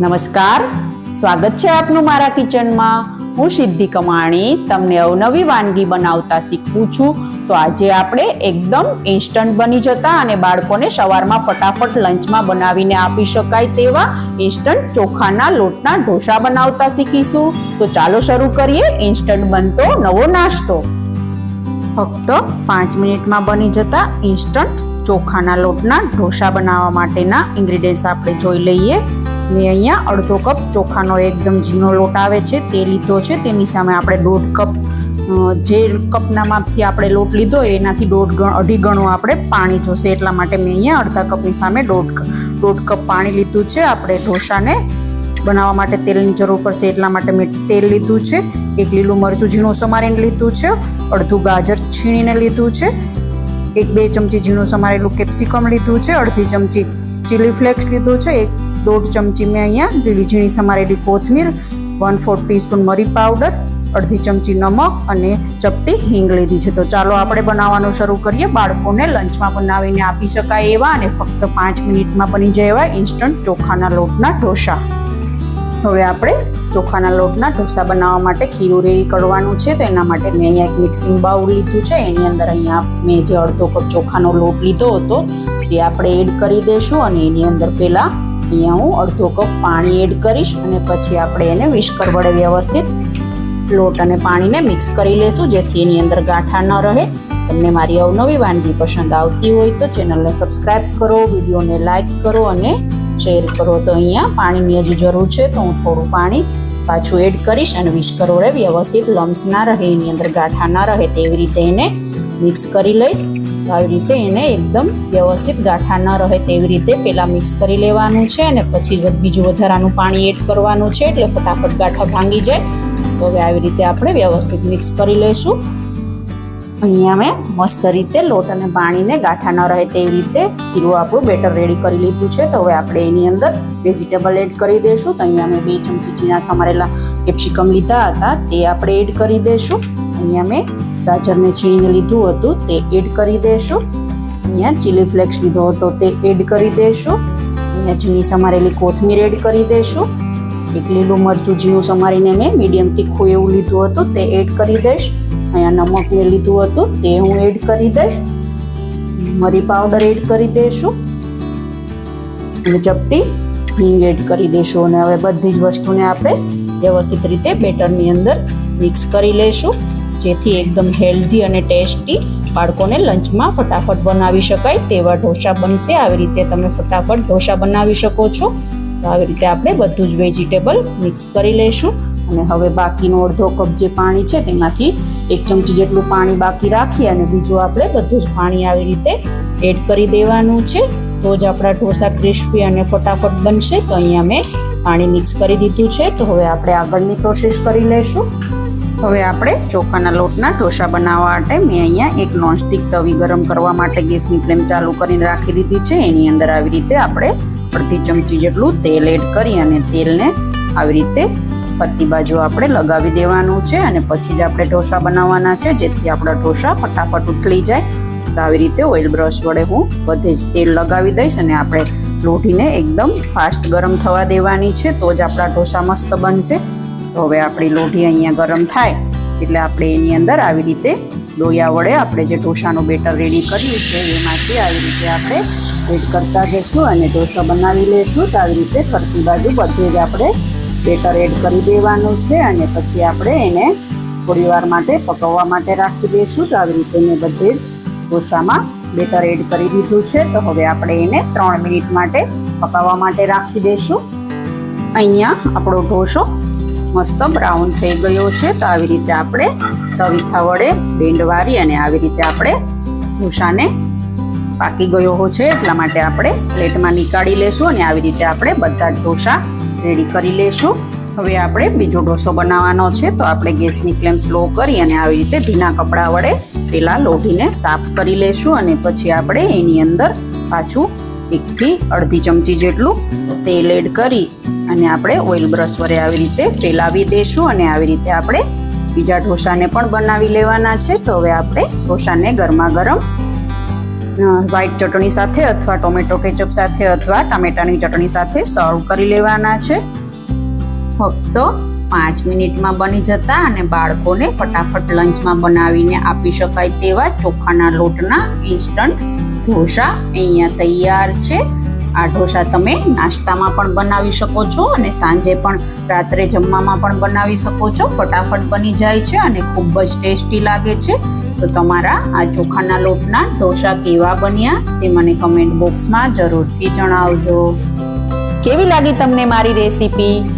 નમસ્કાર. સ્વાગત છે આપનું મારા કિચનમાં. હું સિદ્ધિ કમાણી તમને અવનવી વાનગી બનાવતા શીખવું છું. તો આજે આપણે એકદમ ઇન્સ્ટન્ટ બની જતા અને બાળકોને સવારમાં ફટાફટ લંચમાં બનાવીને આપી શકાય તેવા ઇન્સ્ટન્ટ ચોખાના લોટના ઢોસા બનાવતા શીખીશું. તો ચાલો શરૂ કરીએ. ઇન્સ્ટન્ટ બનતો નવો નાસ્તો. ફક્ત પાંચ મિનિટમાં બની જતા ઇન્સ્ટન્ટ ચોખાના લોટના ઢોસા બનાવવા માટેના ઇન્ગ્રીડિયન્ટ્સ આપણે જોઈ લઈએ. મેં અહીંયા અડધો કપ ચોખાનો એકદમ ઝીણો લોટ આવે છે, તે લીધો છે. તેની સામે આપણે દોઢ કપ જે કપના માપથી આપણે લોટ લીધો એનાથી દોઢ ગણ, અઢી ગણું આપણે પાણી જોશે. એટલા માટે મેં અહીંયા અડધા કપની સામે દોઢ કપ દોઢ કપ પાણી લીધું છે. આપણે ઢોસાને બનાવવા માટે તેલની જરૂર પડશે, એટલા માટે મેં તેલ લીધું છે. એક લીલું મરચું ઝીણું સમારીને લીધું છે. અડધું ગાજર છીણીને લીધું છે. એક બે ચમચી ઝીણું સમારેલું કેપ્સિકમ લીધું છે. અડધી ચમચી ચીલી ફ્લેક્સ લીધું છે. એક દોઢ ચમચી મેં અહીંયા લીલી ઝીણી સમારેલી કોથમીર વન ફોર ટીસ્પૂન મરી પાવડર અડધી ચમચી નમક અને ચપટી હિંગ લીધી છે. તો ચાલો આપણે બનાવવાનું શરૂ કરીએ. બાળકોને લંચમાં બનાવીને આપી શકાય એવા અને ફક્ત પાંચ મિનિટમાં બની જાય એવા ઇન્સ્ટન્ટ ચોખાના લોટના ઢોસા. હવે આપણે ચોખાના લોટના ઢોસા બનાવવા માટે ખીરું રેડી કરવાનું છે. તો એના માટે મેં અહીંયા એક મિક્સિંગ બાઉલ લીધું છે. એની અંદર અહીંયા મેં જે અડધો કપ ચોખાનો લોટ લીધો હતો, તે આપણે એડ કરી દઈશું અને એની અંદર પહેલાં અહીંયા હું અડધો કપ પાણી એડ કરીશ અને પછી આપણે એને વિસ્કર વડે વ્યવસ્થિત લોટ અને પાણીને મિક્સ કરી લેશું, જેથી એની અંદર ગાંઠા ન રહે. તમને મારી અવનવી વાનગી પસંદ આવતી હોય તો ચેનલને સબસ્ક્રાઇબ કરો, વિડીયોને લાઇક કરો અને શેર કરો. તો અહીંયા પાણીની હજુ જરૂર છે, તો હું થોડું પાણી પાછું એડ કરીશ અને વિસ્કર વડે વ્યવસ્થિત લમ્સ ના રહે, એની અંદર ગાંઠા ના રહે, તેવી રીતે એને મિક્સ કરી લઈશ. આવી રીતે એને એકદમ વ્યવસ્થિત ગાંઠા ન રહે તેવી રીતે પહેલાં મિક્સ કરી લેવાનું છે અને પછી બીજું વધારાનું પાણી એડ કરવાનું છે એટલે ફટાફટ ગાંઠા ભાંગી જાય. તો હવે આવી રીતે આપણે વ્યવસ્થિત મિક્સ કરી લઈશું અહીંયા મેં મસ્ત રીતે લોટ અને પાણીને ગાંઠા ન રહે તેવી રીતે ખીરું આપણું બેટર રેડી કરી લીધું છે. તો હવે આપણે એની અંદર વેજીટેબલ એડ કરી દઈશું તો અહીંયા મેં બે ચમચી ઝીણા સમારેલા કેપ્સિકમ લીધા હતા. તે આપણે એડ કરી દઈશું અહીંયા મેં ગાજરને છીણીને લીધું હતું, તે એડ કરી દઈશું અહીંયા ચીલી ફ્લેક્સ લીધો હતો, તે એડ કરી દઈશું અહીંયા ઝીણી સમારેલી કોથમીર એડ કરી દઈશું એક લીલું મરચું ઝીણું સમારીને મેં મીડિયમ તીખું એવું લીધું હતું, તે એડ કરી દઈશ અહીંયા નમક મેં લીધું હતું, તે હું એડ કરી દઈશ મરી પાવડર એડ કરી દઈશું અને ચપટી હિંગ એડ કરી દઈશું અને હવે બધી જ વસ્તુને આપણે વ્યવસ્થિત રીતે બેટરની અંદર મિક્સ કરી લઈશું જેથી એકદમ હેલ્ધી અને ટેસ્ટી બાળકોને લંચમાં ફટાફટ બનાવી શકાય તેવા ઢોસા બનશે. આવી રીતે તમે ફટાફટ ઢોસા બનાવી શકો છો. તો આવી રીતે આપણે બધું જ વેજીટેબલ મિક્સ કરી લઈશું. અને હવે બાકીનો અડધો કપ જે પાણી છે તેમાંથી એક ચમચી જેટલું પાણી બાકી રાખી અને બીજું આપણે બધું જ પાણી આવી રીતે એડ કરી દેવાનું છે. તો જ આપણા ઢોસા ક્રિસ્પી અને ફટાફટ બનશે. તો અહીંયા મેં પાણી મિક્સ કરી દીધું છે. તો હવે આપણે આગળની પ્રોસેસ કરી લઈશું. હવે આપણે ચોખાના લોટના ઢોસા બનાવવા માટે મેં અહીંયા એક નોનસ્ટિક તવી ગરમ કરવા માટે ગેસની ફ્લેમ ચાલુ કરીને રાખી દીધી છે. એની અંદર આવી રીતે આપણે અડધી ચમચી જેટલું તેલ એડ કરી અને તેલને આવી રીતે પત્તી બાજુ આપણે લગાવી દેવાનું છે અને પછી જ આપણે ઢોસા બનાવવાના છે, જેથી આપણા ઢોસા ફટાફટ ઉથલી જાય. તો આવી રીતે ઓઇલ બ્રશ વડે હું બધે જ તેલ લગાવી દઈશ અને આપણે લોઢીને એકદમ ફાસ્ટ ગરમ થવા દેવાની છે, તો જ આપણા ઢોસા મસ્ત બનશે. તો હવે આપણી લોઢી અહીંયા ગરમ થાય એટલે આપણે એની અંદર આવી રીતે લોયા વડે આપણે જે ઢોસાનું બેટર રેડી કર્યું છે, એમાંથી આવી રીતે આપણે એડ કરતા જઈશું અને ઢોસા બનાવી લઈશું તો આવી રીતે ફરતી બાજુ બધે જ આપણે બેટર એડ કરી દેવાનું છે અને પછી આપણે એને થોડી વાર માટે પકવવા માટે રાખી દઈશું તો આવી રીતે મેં બધે જ ઢોસામાં બેટર એડ કરી દીધું છે. તો હવે આપણે એને ત્રણ મિનિટ માટે પકાવવા માટે રાખી દઈશું. અહીંયા આપણો ઢોસો મસ્ત બ્રાઉન થઈ ગયો છે. તો આવી રીતે આપણે તવીથા વડે બેન્ડ વારી અને આવી રીતે આપણે ઢોસાને પાકી ગયો છે. એટલા માટે આપણે પ્લેટમાં નીકાળી લેશું અને આવી રીતે આપણે બધા ઢોસા રેડી કરી લેશું. હવે આપણે બીજો ઢોસો બનાવવાનો છે. તો આપણે ગેસની ફ્લેમ સ્લો કરી અને આવી રીતે ભીના કપડા વડે પેલા લોઢીને સાફ કરી લેશું અને પછી આપણે એની અંદર પાછું એકથી અડધી ચમચી જેટલું તેલ એડ કરી અને આપણે ઓઇલ બ્રશ વડે આવી રીતે ફેલાવી દેશું અને આવી રીતે આપણે બીજા ઢોસાને પણ બનાવી લેવાના છે. તો હવે આપણે ઢોસાને ગરમા ગરમ વ્હાઈટ ચટણી સાથે અથવા ટોમેટો કેચઅપ સાથે અથવા ટામેટાની ચટણી સાથે સર્વ કરી લેવાના છે. ફક્ત પાંચ મિનિટમાં બની જતા અને બાળકોને ફટાફટ લંચમાં બનાવીને આપી શકાય તેવા ચોખાના લોટના ઇન્સ્ટન્ટ ઢોસા અહીંયા તૈયાર છે. આ ઢોસા તમે નાસ્તામાં પણ બનાવી શકો છો અને સાંજે પણ રાત્રે જમવામાં પણ બનાવી શકો છો. ફટાફટ બની જાય છે અને ખૂબ જ ટેસ્ટી લાગે છે. તો તમારા આ ચોખાના લોટના ઢોસા કેવા બન્યા તે મને કમેન્ટ બોક્સમાં જરૂરથી જણાવજો. કેવી લાગી તમને મારી રેસીપી?